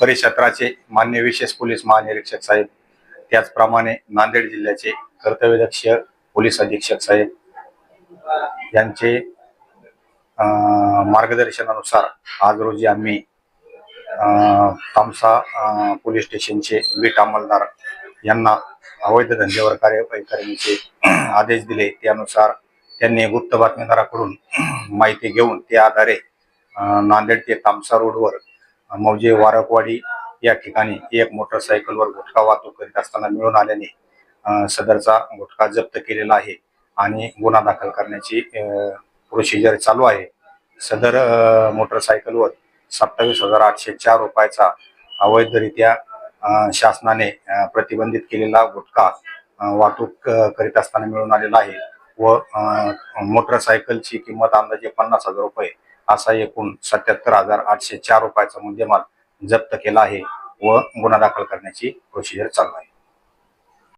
परिक्षेत्राचे मान्य विशेष पोलीस महानिरीक्षक साहेब त्याचप्रमाणे नांदेड जिल्ह्याचे कर्तव्यदक्ष पोलीस अधीक्षक साहेब यांचे अं, मार्गदर्शनानुसार आज रोजी आम्ही अं, तामसा पोलीस स्टेशनचे बीट अंमलदार यांना अवैध धंद्यावर कार्यवाही करण्याचे आदेश दिले. त्यानुसार त्यांनी गुप्त बातमीदाराकडून माहिती घेऊन त्या आधारे नांदेड ते तामसा रोडवर मौजे वारकवाडी या ठिकाणी एक मोटरसायकलवर गुटखा वाहतूक करीत असताना मिळून आल्याने सदरचा गुटखा जप्त केलेला आहे आणि गुन्हा दाखल करण्याची प्रोसिजर चालू आहे. सदर मोटरसायकलवर सत्तावीस हजार आठशे चार रुपयाचा अवैधरित्या शासनाने प्रतिबंधित केलेला गुटखा वाहतूक करीत असताना मिळून आलेला आहे व मोटरसायकलची किंमत अंदाजे पन्नास हजार रुपये असा एकूण सत्याहत्तर हजार आठशे चार रुपयाचा मुद्देमाल जप्त केला आहे व गुन्हा दाखल करण्याची प्रोसिजर चालू आहे.